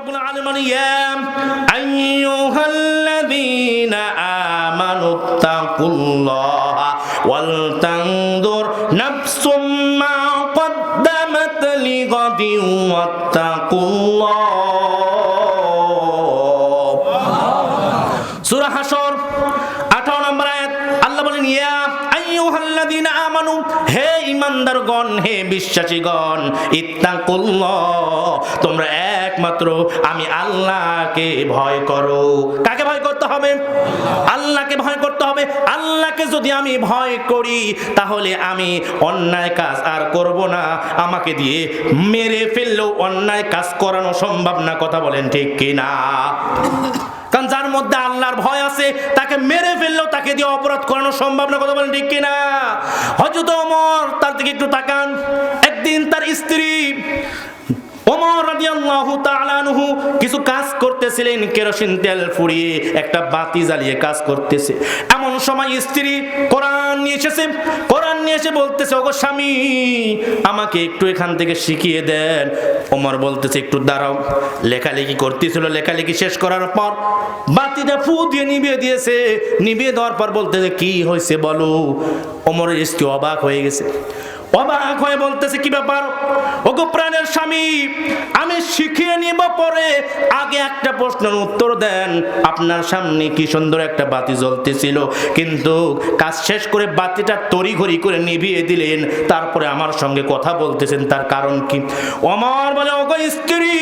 রব্বুল আলামিন ইয়া আইয়ুহাল্লাযীনা আমানু তাকুল্লাহা ওয়াল তানদুর নাফসুম মা قدمت لغد واتقوا الله সূরা হাসর 18 নম্বর আয়াত আল্লাহ বলেন ইয়া আইয়ুহাল্লাযীনা আমানু হে ঈমানদারগণ হে বিশ্বাসীগণ ইত্তাকুল্লাহ তোমরা একমাত্র আমি আল্লাহকে ভয় করো। কাকে ভয় করতে হবে? আল্লাহকে ভয় করতে হবে। আল্লাহকে যদি আমি ভয় করি, তাহলে আমি অন্যায় কাজ আর করব না। আমাকে দিয়ে মেরে ফেললেও অন্যায় কাজ করানো সম্ভব না। কথা বলেন ঠিক কিনা? কারণ যার মধ্যে আল্লাহর ভয় আছে, তাকে মেরে ফেললেও তাকে দিয়ে অপরাধ করানো সম্ভব না। কথা বলেন ঠিক কিনা? হজরত ওমর তার দিকে একটু তাকান। একদিন তার স্ত্রী কিছু কাজ করতেছিলেন কেরোসিন তেল একটা বাতি জ্বালিয়ে কাজ করতেছে। এমন সময় স্ত্রী বলতেছে আমাকে একটু এখান থেকে শিখিয়ে দেন। ওমর বলতেছে, একটু দাঁড়াও। লেখালেখি করতেছিল, লেখালেখি শেষ করার পর বাতিটা ফু দিয়ে নিভিয়ে দিয়েছে। নিভিয়ে দেওয়ার পর বলতেছে, কি হয়েছে বলো? ওমরের স্ত্রী অবাক হয়ে গেছে। অবাক বলতেছে, কি ব্যাপার? ওগো প্রাণের স্বামী, আমি শিখিয়ে নিব পরে। আগে একটা প্রশ্নের উত্তর দেন, আপনার সামনে কি সুন্দর একটা বাতি জ্বলতেছিল, কিন্তু কাজ শেষ করে বাতিটা তড়িঘড়ি করে নিভিয়ে দিলেন, তারপরে আমার সঙ্গে কথা বলতেছেন, তার কারণ কি? অমর বলে, ওগো স্ত্রী,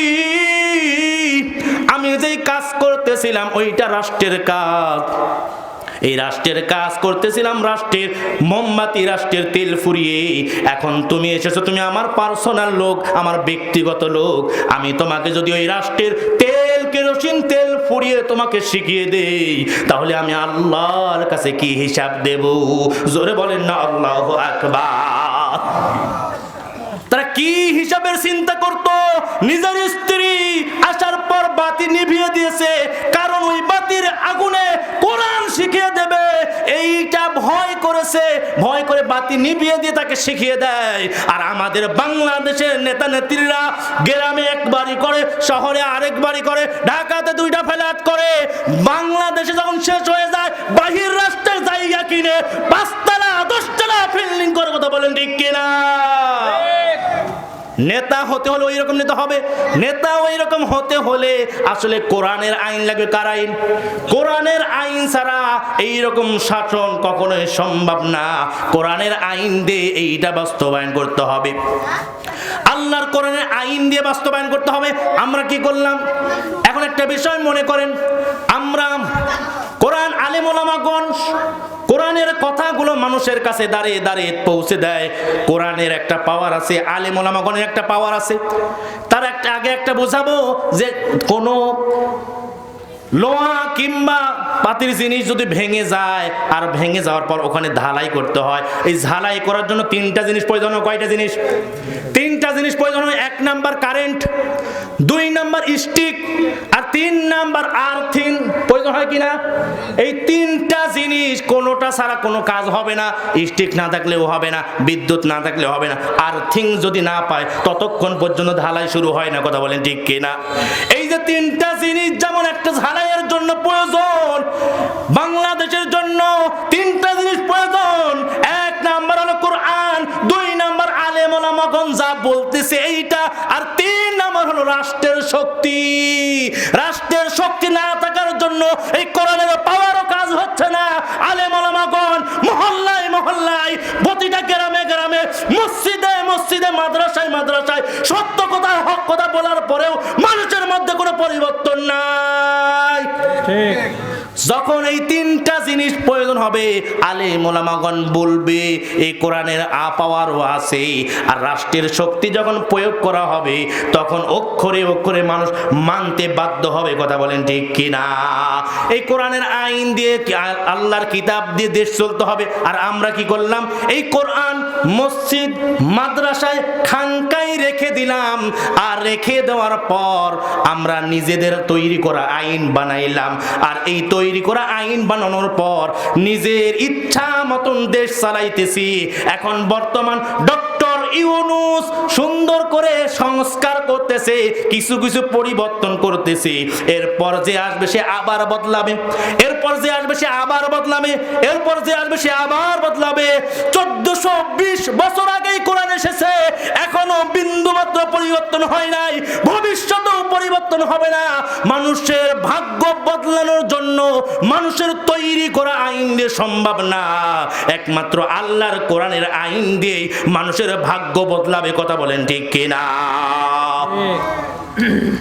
আমি যেই কাজ করতেছিলাম, ওইটা রাষ্ট্রের কাজ। এই রাষ্ট্রের কাজ করতেছিলাম রাষ্ট্রের মোমবাতি, রাষ্ট্রের তেল ফুরিয়ে। এখন তুমি এসেছ, তুমি আমার পার্সোনাল লোক, আমার ব্যক্তিগত লোক। আমি তোমাকে যদি ওই রাষ্ট্রের তেল, কেরোসিন তেল ফুরিয়ে তোমাকে শিখিয়ে দেই, তাহলে আমি আল্লাহর কাছে কি হিসাব দেব? জোরে বলেন না, আল্লাহ আকবার। তারা কি হিসাবের চিন্তা করত? নিজের স্ত্রী আসার পর বাতি নিভিয়ে দিয়েছে, কারণ ওই বাতির আগুনে শিখিয়ে দেবে। এইটা ভয় করেছে, ভয় করে বাতি নিভিয়ে দিয়ে তাকে শিখিয়ে দেয়। আর আমাদের বাংলাদেশের নেতা নেত্রীরা গ্রামে এক বাড়ি করে, শহরে আরেক বাড়ি করে, ঢাকাতে দুইটা ফ্ল্যাট করে। বাংলাদেশে যখন শেষ হয়ে যায়, বাহির রাষ্ট্রের জায়গা কিনে পাঁচতলা, দশতলা ফিল্ডিং করে কথা বলেন ঠিক কিনা? নেতা হতে হলে ওই রকম নেতা হবে। নেতা ওই রকম হতে হলে আসলে কোরআনের আইন লাগবে কার আইন? কোরআনের আইন ছাড়া এই রকম শাসন কখনোই সম্ভব না। কোরআনের আইন দিয়ে এইটা বাস্তবায়ন করতে হবে। আল্লাহর কোরআনের আইন দিয়ে বাস্তবায়ন করতে হবে। আমরা কি করলাম? এখন একটা বিষয় মনে করেন। আমরা কোরআন আলেম ওলামাগণ কোরআনের কথাগুলো মানুষের কাছে দাঁড়িয়ে দাঁড়িয়ে পৌঁছে দেয়। কোরআনের একটা পাওয়ার আছে, আলেম ওলামাগণের একটা পাওয়ার আছে। তার একটা, আগে একটা বোঝাবো যে কোনো লোহা কিংবা পাতির জিনিস যদি ভেঙে যায়, আর ভেঙে যাওয়ার পর ওখানে ঢালাই করতে হয়। এই ঝালাই করার জন্য তিনটা জিনিস প্রয়োজন হয় কয়টা জিনিস? তিনটা জিনিস প্রয়োজন হয় এক নাম্বার কারেন্ট দুই নাম্বার স্টিক আর তিন নাম্বার আর্থিং প্রয়োজন হয় কিনা? এই তিনটা জিনিস কোনোটা ছাড়া কোনো কাজ হবে না স্টিক না থাকলেও হবে না, বিদ্যুৎ না থাকলেও হবে না। আর থিং যদি না পায়, ততক্ষণ পর্যন্ত ঢালাই শুরু হয় না, কথা বলেন ঠিক কিনা? এই যে তিনটা জিনিস, যেমন একটা ঝালাইয়ের জন্য প্রয়োজন, বাংলাদেশের জন্য তিনটা বলতেছে এইটা, আর তিন নাম্বার হলো রাষ্ট্রের শক্তি। রাষ্ট্রের শক্তি না থাকার জন্য এই কোরআনের পাওয়ারও কাজ হচ্ছে না। আলেম ওলামাগণ, মহল্লায় মহল্লায়, প্রতিটা গ্রামে গ্রামে, মসজিদে মসজিদে, মাদ্রাসায় মাদ্রাসায় সত্য কথা, হক কথা বলার পরেও মানুষের মধ্যে কোনো পরিবর্তন নাই। যখন এই তিনটা জিনিস প্রয়োজন হবে আলে মোলামাগণ বলবে এই কোরআনের আপাওয়ারও আছে। আর রাষ্ট্রের শক্তি যখন প্রয়োগ করা হবে, তখন অক্ষরে অক্ষরে মানুষ মানতে বাধ্য হবে। কথা বলেন ঠিক কিনা? এই কোরআনের আইন দিয়ে আল্লাহর কিতাব দিয়ে দেশ চলতে হবে? আর আমরা কি করলাম? এই কোরআন মসজিদ, মাদ্রাসায় খানকাই রেখে দিলাম। আর রেখে দেওয়ার পর আমরা নিজেদের তৈরি করা আইন বানাইলাম। আর এই তৈরি করা আইন বানানোর পর নিজের ইচ্ছা মতন দেশ চালাইতেছি। এখন বর্তমান ডক্টর ইউনুস সুন্দর করে সংস্কার করতেছে, কিছু কিছু পরিবর্তন করতেছে। এরপর যে আসবে সে আবার বদলাবে, এরপর যে আসবে সে আবার বদলাবে, এরপর যে আসবে সে আবার বদলাবে। চোদ্দশো বিশ বছর আগেই কোরআন এসেছে, এখনও বিন্দু মাত্র পরিবর্তন হয় নাই, ভবিষ্যতেও পরিবর্তন হবে না। মানুষের ভাগ্য বদলানোর জন্য মানুষের তৈরি করা আইন দিয়ে সম্ভব না। একমাত্র আল্লাহর কোরআনের আইন দিয়েই মানুষের ভাগ্য বদলাবে, কথা বলেন ঠিক কিনা?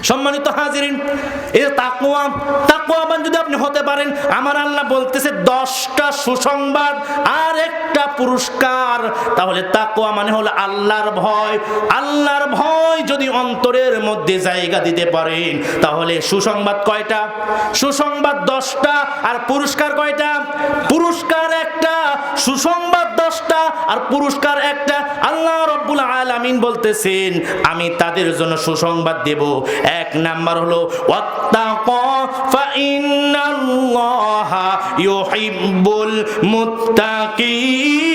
সম্মানিত হাজিরিন যদি আপনি হতে পারেন, আমার আল্লাহ বলতেছে দশটা সুসংবাদ আর একটা পুরস্কার। তাহলে তাকুয়া মানে হলো আল্লাহর ভয়। আল্লাহর ভয় যদি অন্তরের মধ্যে জায়গা দিতে পারেন, তাহলে সুসংবাদ কয়টা? সুসংবাদ দশটা আর পুরস্কার কয়টা? পুরস্কার একটা সুসংবাদ দশটা আর পুরস্কার একটা। আল্লাহ রব্বুল আলামিন বলতেছেন, আমি তাদের জন্য সুসংবাদ দেব। এক নাম্বার হলো ইউহিব্বুল মুত্তাকিন।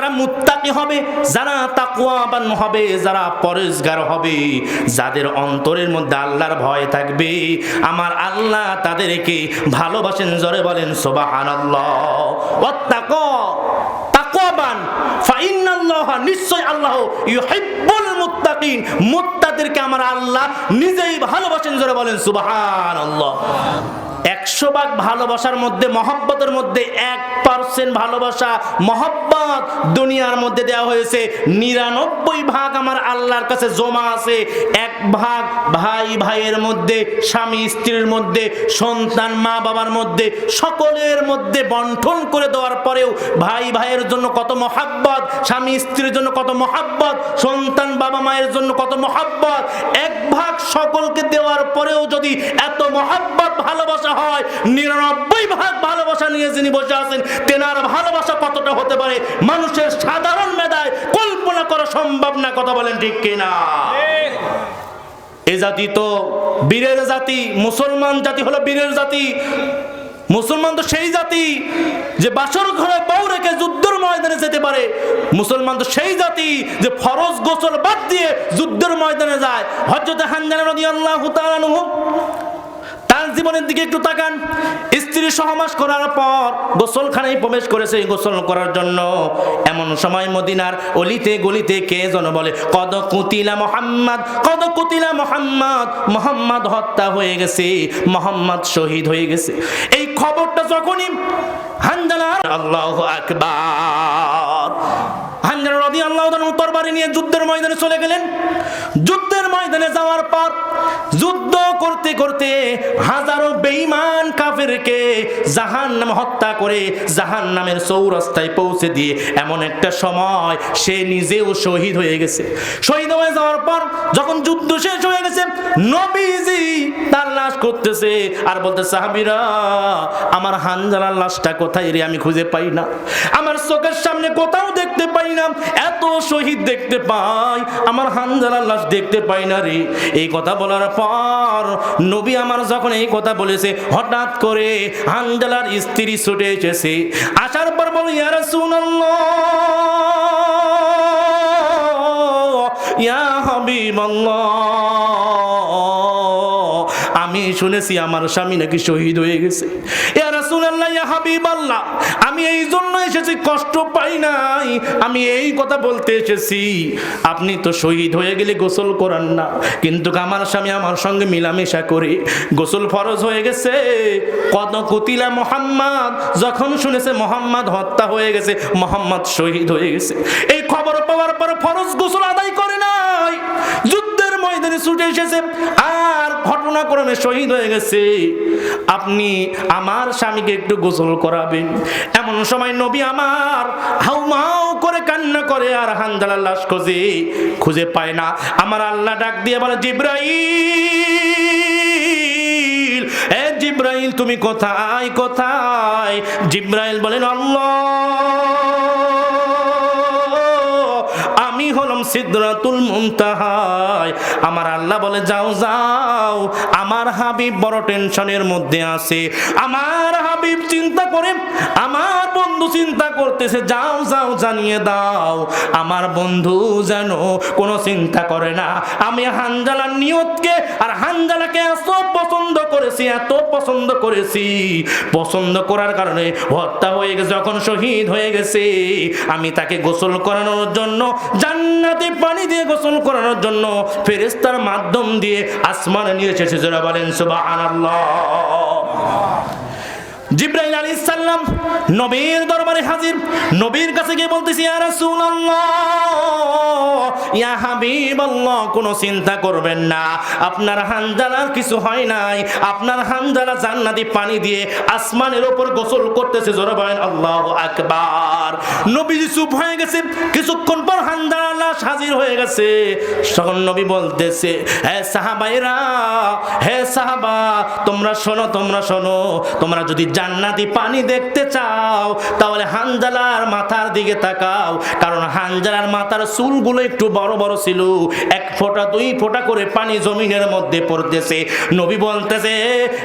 যারা মুত্তাকি হবে, যারা তাকওয়াবান হবে, যারা পরেশগার হবে, যাদের অন্তরের মধ্যে আল্লাহর ভয় থাকবে, আমার আল্লাহ তাদেরকে ভালোবাসেন, জোরে বলেন, সুবহানাল্লাহ। ওয়াত্তাকো তাকওয়াবান, ফাইন্নাল্লাহ, নিশ্চয় আল্লাহ ইউহিব্বুল মুত্তাকিন, মুত্তাদেরকে আমার আল্লাহ নিজেই ভালোবাসেন, জোরে বলেন, সুবহানাল্লাহ। একশো ভাগ ভালোবাসার মধ্যে, মহব্বতের মধ্যে এক পার্সেন্ট ভালোবাসা, মহব্বত দুনিয়ার মধ্যে দেওয়া হয়েছে। নিরানব্বই ভাগ আমার আল্লাহর কাছে জমা আছে। এক ভাগ ভাই ভাইয়ের মধ্যে, স্বামী স্ত্রীর মধ্যে, সন্তান মা বাবার মধ্যে, সকলের মধ্যে বন্টন করে দেওয়ার পরেও ভাই ভাইয়ের জন্য কত মহাব্বত, স্বামী স্ত্রীর জন্য কত মহাব্বত, সন্তান বাবা মায়ের জন্য কত মহাব্বত। এক ভাগ সকলকে দেওয়ার পরেও যদি এত মহাব্বত ভালোবাসা হয় নিরানব্বই ভাগ ভালোবাসা নিয়ে যিনি বসে আছেন, তেনার ভালোবাসা কতটা হতে পারে? মানুষের সাধারণ মেধায় কল্পনা করা সম্ভব না, কথা বলেন ঠিক কিনা? এ জাতি তো বীরের জাতি, মুসলমান জাতি হলো বীরের জাতি। মুসলমান তো সেই জাতি যে বাসর ঘরে বউ রেখে যুদ্ধের ময়দানে যেতে পারে। মুসলমান তো সেই জাতি যে ফরজ গোসল বাদ দিয়ে যুদ্ধের ময়দানে যায়। হজরত হানজানা রাদিয়াল্লাহু তাআলা জীবনের দিকে একটু তাকান। স্ত্রী সহবাস করার পর গোসলখানায় প্রবেশ করেছে গোসল করার জন্য। এমন সময় মদিনার অলিতে গলিতে কে যেন বলে, কদ কুতিলা মোহাম্মদ, কদ কুতিলা মোহাম্মদ মোহাম্মদ হত্যা হয়ে গেছে, মোহাম্মদ শহীদ হয়ে গেছে। এই খবরটা যখনই হানজালার আল্লাহ আকবার। নিয়ে যুদ্ধের ময়দানে চলে গেলেন। যুদ্ধের ময়দানে যাওয়ার পর যুদ্ধ করতে করতে হাজারো কাফেরকে জাহান নামে হত্যা করে জাহান নামের চৌরাস্তায় পৌঁছে দিয়ে এমন একটা সময় সে নিজেও শহীদ হয়ে গেছে। শহীদ হয়ে যাওয়ার পর যখন যুদ্ধ শেষ হয়ে গেছে, নবীজি তার লাশ করতেছে আর বলতে, সাহাবিরা, আমার হানজালার লাশটা কোথায় রে? আমি খুঁজে পাই না। আমার চোখের সামনে কোথাও দেখতে পাই না। এত শহীদ দেখতে পাই, আমার হানজালার লাশ দেখতে পাই না রে। এই কথা বলার পর নবী আমার যখন এই কথা বলেছে, হঠাৎ করে হানজালার স্ত্রী ছুটে এসেছে। আসার পর বল, ইয়া রাসূলুল্লাহ, ইয়া হাবিবাল্লাহ। আমি শুনেছি আমার স্বামী নাকি শহীদ হয়ে গেছে। ইয়া আমি এই জন্য এসেছি, কষ্ট পাই নাই। আমি এই কথা বলতে এসেছি। আপনি তো শহীদ হয়ে গেলে গোসল করান না। কিন্তু আমার স্বামী আমার সঙ্গে মিলামেশা করে গোসল ফরজ হয়ে গেছে। কত কুতিলা মোহাম্মদ, যখন শুনেছে মোহাম্মদ হত্যা হয়ে গেছে, মোহাম্মদ শহীদ হয়ে গেছে। এই খবর পাওয়ার পর ফরজ গোসল আদায় করে নাই। যুদ্ধের ময়দানে ছুটে এসেছে আর ঘটনাক্রমে শহীদ হয়ে গেছে। আপনি আমার স্বামীকে একটু গোসল করাবেন। এমন সময় নবী আমার হাউমাউ করে কান্না করে আর হানজালার লাশ খোঁজে, খুঁজে পায় না। আমার আল্লাহ ডাক দিয়ে বলে, জিব্রাইল জিব্রাইল, তুমি কোথায় কোথায়? জিব্রাইল বলেন, আল্লাহ সিদ্রাতুল মুনতাহায়। আমার আল্লাহ বলে যাও যাও আমার হাবিব বড় টেনশনের মধ্যে আছে। আমার হাবিব চিন্তা করে, আমার বন্ধু চিন্তা করতেছে, যাও যাও, জানিয়ে দাও। আমার বন্ধু যেন কোনো চিন্তা করে না। আমি হানজালার নিয়তকে আর হানজালাকে এত পছন্দ করেছি, এত পছন্দ করেছি। পছন্দ করার কারণে হত্যা হয়ে গেছে, যখন শহীদ হয়ে গেছে। আমি তাকে গোসল করানোর জন্য, জান্নাতে পানি দিয়ে গোসল করানোর জন্য ফেরেস্তার মাধ্যম দিয়ে আসমানে নিয়ে এসেছে, যারা বলেন সুবহানাল্লাহ। জিব্রাইল আলাইহিস সালাম, নবীর দরবারে হাজির। নবীর কাছে গিয়ে বলতেছি রাসূলুল্লাহ, ইয়া চিন্তা করবেন না। আপনার হানজালার কিছু হয় নাই। আপনার হানজালা জান্নাতি পানি দিয়ে আসমানের উপর গোসল করতেছে। জোরে আল্লাহু আকবার। নবীজি চুপ হয়ে গেছে। কিছুক্ষণ পর হানজালা লাশ হাজির হয়ে গেছে। তখন নবী বলতেছে, হে সাহাবাইরা হে সাহাবা, তোমরা শোনো তোমরা শোনো। তোমরা যদি জান্নাতি পানি দেখতে চাও, তাহলে হানজালার মাথার দিকে তাকাও। কারণ হানজালার মাথার চুলগুলো একটু বড় বড় ছিল। এক ফোঁটা, দুই ফোঁটা করে পানি জমিনের মধ্যে পড়তেছে। নবী বলতেছে,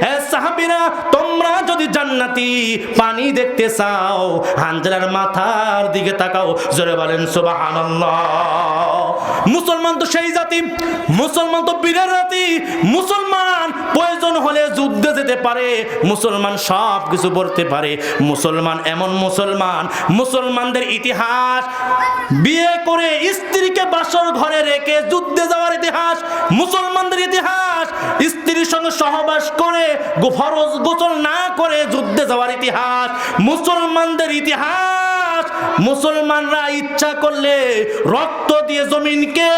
হে সাহাবীরা, তোমরা যদি জান্নাতি পানি দেখতে চাও, হানজালার মাথার দিকে তাকাও। জোরে বলেন, সুবহানাল্লাহ। মুসলমান তো সেই জাতি, মুসলমান তো বীরের জাতি। মুসলমান প্রয়োজন হলে যুদ্ধে যেতে পারে, মুসলমান সব কিছু করতে পারে। মুসলমান এমন মুসলমান, মুসলমানদের ইতিহাস, বিয়ে করে স্ত্রীকে বাসর ঘরে রেখে যুদ্ধে যাওয়ার ইতিহাস, মুসলমানদের ইতিহাস স্ত্রীর সঙ্গে সহবাস করে ফরজ গোসল না করে যুদ্ধে যাওয়ার ইতিহাস, মুসলমানদের ইতিহাস মুসলমানরা ইচ্ছা করলে রক্ত দিয়ে জমিনকে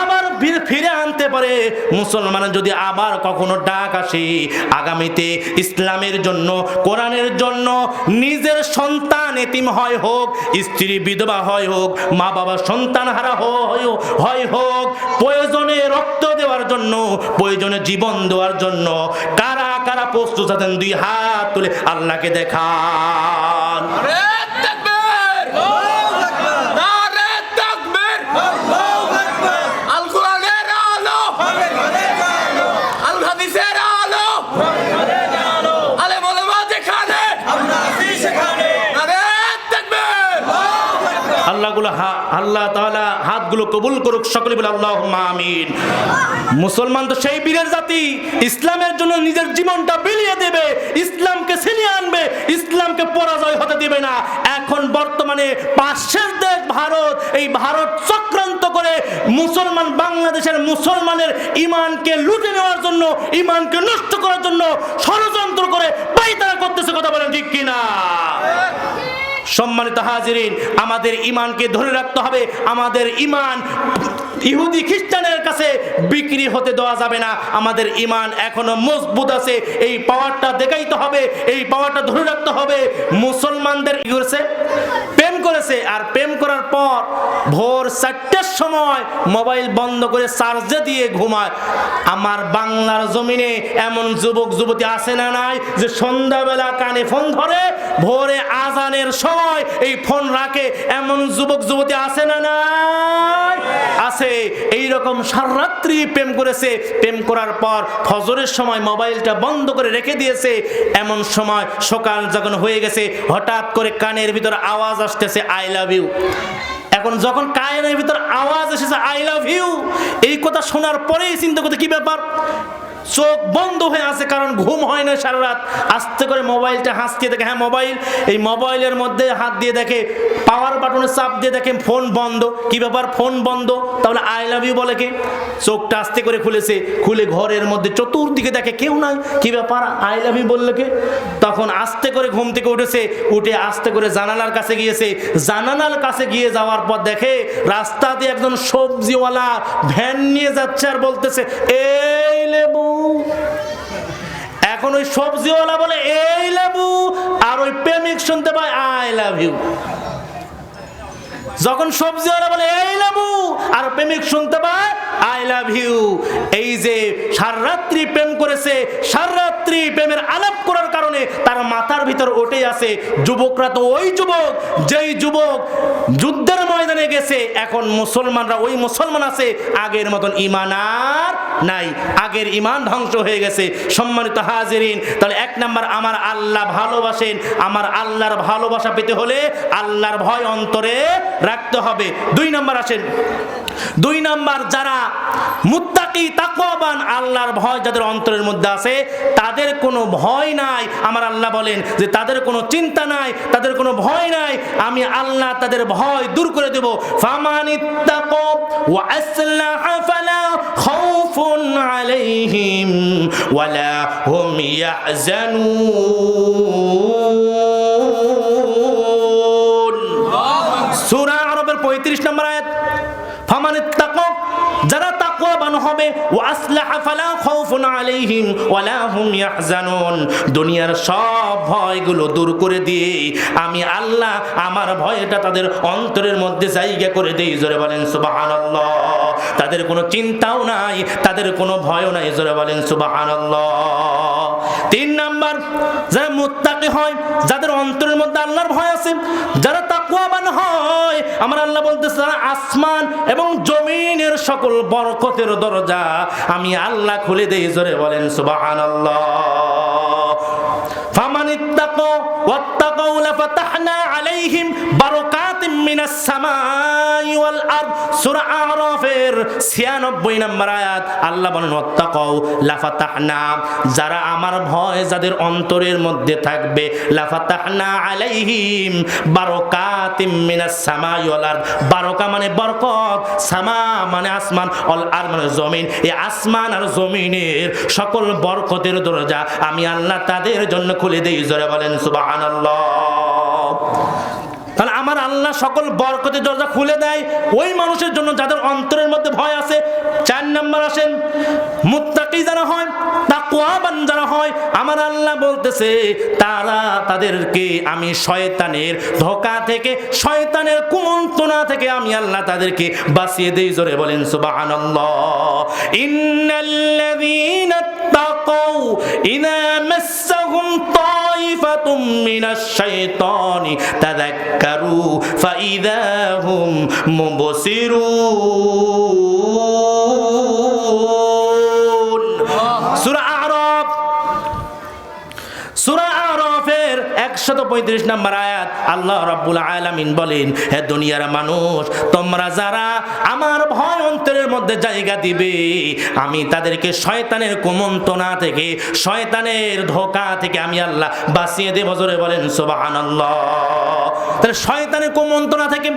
আবার ফিরে- আনতে পারে। মুসলমানের যদি আবার কখনো ডাক আসে, আগামীতে ইসলামের জন্য, কোরআনের জন্য নিজের সন্তান এতিম হয় হোক, স্ত্রী বিধবা হয় হোক মা বাবা সন্তান হারা হয় হোক প্রয়োজনে রক্ত দেওয়ার জন্য, প্রয়োজনে জীবন দেওয়ার জন্য কারা কারা প্রস্তুত আছেন, দুই হাত তুলে আল্লাহকে দেখান নারে তাকবীর নারে তাকবীর আল কোরআনের আলো আল হাদিসের আলো আলে মোলামা যেখানে নারে তাকবীর আল্লাহ তাআলা হাতগুলো কবুল করুক, সকলে বলে আল্লাহ আমিন। মুসলমান তো সেই বীরের জাতি, ইসলামের জন্য নিজের জীবনটা বিলিয়ে দেবে, ইসলামকে ছিনিয়ে আনবে, ইসলামকে পরাজয় হতে দেবে না। এখন বর্তমানে পাশের দেশ ভারত, এই ভারত চক্রান্ত করে মুসলমান, বাংলাদেশের মুসলমানের ইমানকে লুটে নেওয়ার জন্য, ইমানকে নষ্ট করার জন্য ষড়যন্ত্র করে পাইতারা করতেছে, কথা বলেন ঠিক কিনা? সম্মানিত হাজিরিন আমাদের ইমানকে ধরে রাখতে হবে। আমাদের ইমান ইহুদি খ্রিস্টানের কাছে বিক্রি হতে দেওয়া যাবে না। আমাদের ইমান এখনও মজবুত আছে। এই পাওয়ারটা দেখাইতে হবে, এই পাওয়ারটা ধরে রাখতে হবে। মুসলমানদের কি করেছে? প্রেম করেছে। আর প্রেম করার পর ভোর চারটের সময় মোবাইল বন্ধ করে চার্জে দিয়ে ঘুমায়। আমার বাংলার জমিনে এমন যুবক, যুবতী আছে না নাই যে সন্ধ্যাবেলা কানে ফোন ধরে, ভোরে আজানের সময় এই ফোন রাখে। এমন যুবক, যুবতী আছে না নাই? আছে। এই রকম সারাত্রি প্রেম করেছে। প্রেম করার পর ফজরের সময় মোবাইলটা বন্ধ করে রেখে দিয়েছে। এমন সময় সকাল যখন হয়ে গেছে, হঠাৎ করে কানের ভিতর আওয়াজ আসতেছে আই লাভ ইউ এখন যখন কানের ভিতর আওয়াজ এসেছে আই লাভ ইউ এই কথা শোনার পরেই চিন্তা করতে কি ব্যাপার? চোখ বন্ধ হয়ে আছে, কারণ ঘুম হয় না সারা রাত। আস্তে করে মোবাইলটা হাসতে দেখে হ্যাঁ মোবাইল। এই মোবাইলের মধ্যে হাত দিয়ে দেখে পাওয়ার বাটনে চাপ দিয়ে দেখে ফোন বন্ধ। কি ব্যাপার? ফোন বন্ধ। তাহলে আই লাভ ইউ বলে কে? চোখটা আস্তে করে খুলেছে, খুলে ঘরের মধ্যে চতুর্দিকে দেখে কেউ নাই। কি ব্যাপার? আই লাভ ইউ বললে কে? তখন আস্তে করে ঘুম থেকে উঠেছে, উঠে আস্তে করে জানালার কাছে গিয়েছে। জানালার কাছে গিয়ে যাওয়ার পর দেখে, রাস্তা দিয়ে একজন সবজিওয়ালা ভ্যান নিয়ে যাচ্ছে আর বলতেছে, এই লেবু এখন ওই সবজিওয়ালা বলে, এই লেবু আর ওই প্রেমিক শুনতে পায় আই লাভ ইউ যখন সবজিওয়ালা বলে, এই লেবু আর প্রেমিক শুনতে পায় আই লাভ ইউ এই যে সারাত্রি প্রেম করেছে সারাত্রি প্রেমের আলাপ করার কারণে তার মাথার ভিতর ওঠে আসে যুবকরা তো ওই যুবক, যেই যুবক যুদ্ধের ময়দানে গেছে, এখন মুসলমানরা ওই মুসলমান আছে, আগের মতন ইমান আর নাই, আগের ইমান ধ্বংস হয়ে গেছে। সম্মানিত হাজিরিন, তাহলে এক নাম্বার, আমার আল্লাহ ভালোবাসেন, আমার আল্লাহর ভালোবাসা পেতে হলে আল্লাহর ভয় অন্তরে রাখতে হবে। দুই নাম্বার আসেন দুই নাম্বার যারা মুত্তাকি তাকওয়াবান আল্লাহর ভয় যাদের অন্তরের মধ্যে আছে তাদের কোনো ভয় নাই। আমার আল্লাহ বলেন যে তাদের কোনো চিন্তা নাই তাদের কোনো ভয় নাই। আমি আল্লাহ তাদের ভয় দূর করে দেব। ফামানিত্তাকো ওয়া আসলাহা ফালা খাউফুন আলাইহিম ওয়ালা হুম ইয়াহজানুন। সূরা আরবের 35 নম্বর ইয়াহজানুন। দুনিয়ার সব ভয়গুলো দূর করে দিয়ে আমি আল্লাহ আমার ভয়টা তাদের অন্তরের মধ্যে জায়গা করে দেই। জোরে বলেন সুবাহান তাদের কোনো চিন্তাও নাই, তাদের কোনো ভয়ও নাই। জোরে বলেন, সুবহানাল্লাহ। তিন নাম্বার, যারা মুত্তাকি হয়, যাদের অন্তরের মধ্যে আল্লাহর ভয় আছে, যারা তাকওয়াবান হয়, আমার আল্লাহ বলতেছে, যারা আসমান এবং জমিনের সকল বরকতের দরজা আমি আল্লাহ খুলে দেই, জোরে বলেন, সুবহানাল্লাহ। ফামান ইত্তাকো ওয়াত্তাকাউ লাফাতাহনা আলাইহিম বারাকাতিম মিনাস সামাই ওয়াল আরদ। সূরা আরাফের 96 নম্বর আয়াত। আল্লাহ বলেন, ওয়াত্তাকাউ লাফাতাহনা। যারা আমার ভয়, যাদের অন্তরের মধ্যে থাকবে, লাফাতাহনা আলাইহিম বারাকাতিম মিনাস সামাই ওয়াল আরদ। বারাকা মানে বরকত, সামা মানে আসমান। অল আর মানে জমিন। এই আসমান আর জমিনের সকল বরকতের দরজা আমি আল্লাহ তাদের জন্য খুলে দেই। জোরে বলেন, সুবহানাল্লাহ। তাহলে আমার আল্লাহ সকল বরকতের দরজা খুলে দেয়। ওই মানুষের জন্য যাদের অন্তরের মধ্যে ভয় আছে, চার নাম্বার আসেন, মুত্তাকি যারা হয় তাকওয়াবান যারা হয়, আমার আল্লাহ বলতেছে, তারা তাদেরকে আমি শয়তানের ধোকা থেকে, শয়তানের কুমন্ত্রণা থেকে আমি আল্লাহ তাদেরকে বাঁচিয়ে দেই, জোরে বলেন, সুবহানাল্লাহ। ইন্নাল্লাযীনা তাকাউ ইযা মাসসাহুম তাইফাতুম মিনাশ শাইতানি তাযাক্কারু ফাইযা হুম মুবসিরুন। আরাফের 135 নম্বর আয়াত, আল্লাহ রাব্বুল আলামিন বলেন, হে দুনিয়ার মানুষ, তোমরা যারা আমার ভয় অন্তরের মধ্যে জায়গা দিবে, আমি তাদেরকে শয়তানের কুমন্তনা থেকে, শয়তানের ধোকা থেকে আমি আল্লাহ বাঁচিয়ে দেব। জোরে বলেন, সুবহানাল্লাহ। তাহলে শয়তানের কুমন্তনা থেকে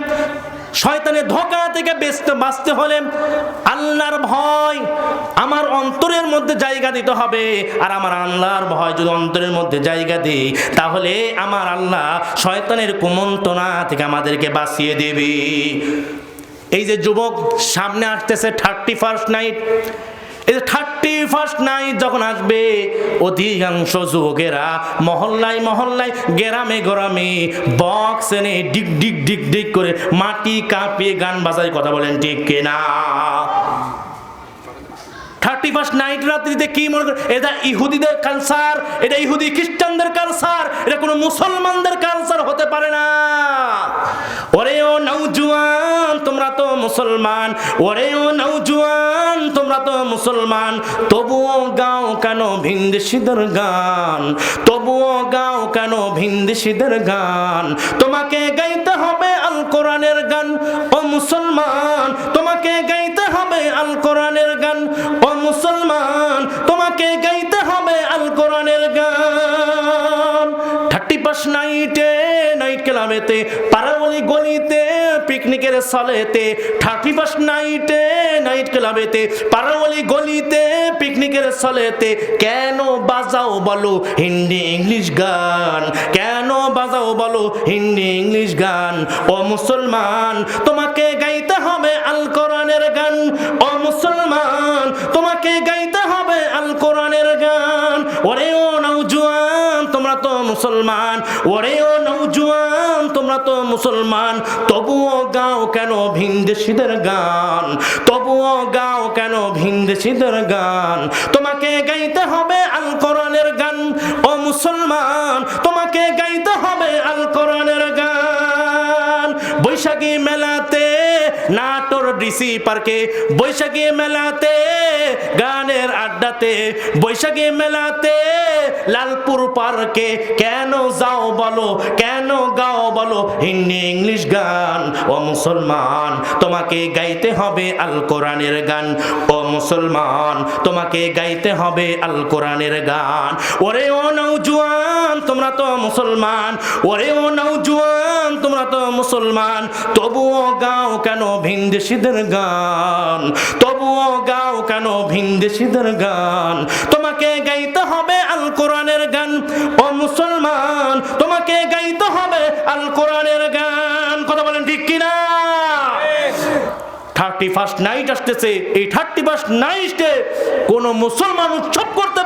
শয়তানের ধোকা থেকে বেঁচতে, বাঁচতে হলে আল্লাহর ভয়, আমার অন্তরের মধ্যে জায়গা দিতে হবে। আর আমার আল্লাহর ভয় যদি অন্তরের মধ্যে জায়গা দিই, তাহলে আমার আল্লাহ শয়তানের কুমন্তনা থেকে আমাদেরকে বাঁচিয়ে দেবে। এই যে যুবক, সামনে আসতেছে থার্টি ফার্স্ট নাইট এই থার্টি ফার্স্ট নাইট যখন আসবে, অধিকাংশ যুবকেরা মহল্লায় মহল্লায়, গেরামে গরামে বক্স এনে ডিক ডিক ডিক ডিক করে মাটি কাঁপিয়ে গান বাজায় কথা বলেন ঠিক কিনা? থার্টি নাইট রাত্রিতে কি মনে করে এটা ইহুদিদের কালচার এটা ইহুদি খ্রিস্টানদের কালচার এটা কোনো মুসলমানদের কালচার হতে পারে না। ওরে ও নৌজুয়ান তোমরা তো মুসলমান। ওরে ও নৌজুয়ান তোমরা তো মুসলমান। তবুও গাও কেন ভিনদেশিদের গান? তবুও গাও কেন ভিনদেশিদের গান? তোমাকে গাইতে হবে আল কোরআনের গান, ও মুসলমান। তোমাকে গাইতে হবে আল কোরআনের কোরআনের গান। থার্টি পাস নাইটে নাইট ক্লাবেতে, পারাবলি গলিতে, পিকনিকের সলেতে থার্টি ফার্স্ট নাইটে, নাইট ক্লাবেতে, পারাবলি গলিতে, পিকনিকের সলেতে কেন বাজাও বলো হিন্দি ইংলিশ গান? কেন বাজাও বলো হিন্দি ইংলিশ গান? ও মুসলমান, তোমাকে গাইতে হবে আল কোরআনের গান। ও মুসলমান, তোমাকে গাইতে হবে আল কোরআনের গান। ওরে ও নৌজুয়ান তোমরা তো মুসলমান। ওরে ও নৌজুয়ান তোমরা তো মুসলমান, তবুও গাও কেন ভিনদেশিদের গান? তবুও গাও কেন ভিনদেশিদের গান? তোমাকে গাইতে হবে আল কোরআনের গান, ও মুসলমান, তোমাকে গাইতে হবে আল কোরআনের গান। বৈশাখী মেলাতে নাটোর ডিসি পার্কে। বৈশাখী মেলাতে, গানের আড্ডাতে, বৈশাখী মেলাতে লালপুর পার্কে কেন যাও বলো, কেন গাও বলো? হিন্দি, ইংলিশ গান, ও মুসলমান, তোমাকে গাইতে হবে আল কোরআনের গান। ও মুসলমান, তোমাকে গাইতে হবে আল কোরআনের গান। ওরে ও নৌজুয়ান তোমরা তো মুসলমান। ওরে ও নৌজুয়ান তোমরা তো মুসলমান। তবুও গাও কেন ভিনদেশিদের গান। তবুও গাও কেন ভিনদেশিদের গান? তোমাকে গাইতে হবে আল কোরআনের গান। ও মুসলমান, তোমাকে গাইতে হবে আল কোরআনের গান। কথা বলেন ঠিক কিনা? থার্টি ফার্স্ট নাইট আসতেছে। এই থার্টি ফার্স্ট নাইটে কোন মুসলমান উৎসব করতে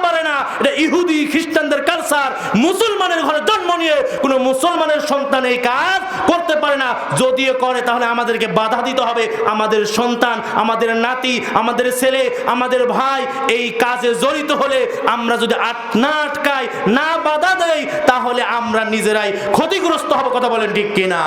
এটা ইহুদি, খ্রিস্টানদের কালচার মুসলমানের ঘরে জন্ম নিয়ে কোনো মুসলমানের সন্তান এই কাজ করতে পারে না। যদিও করে, তাহলে আমাদেরকে বাধা দিতে হবে। আমাদের সন্তান, আমাদের নাতি, আমাদের ছেলে, আমাদের ভাই এই কাজে জড়িত হলে আমরা যদি আট, না আটকাই, না বাধা দেই, তাহলে আমরা নিজেরাই ক্ষতিগ্রস্ত হব। কথা বলেন ঠিক কিনা?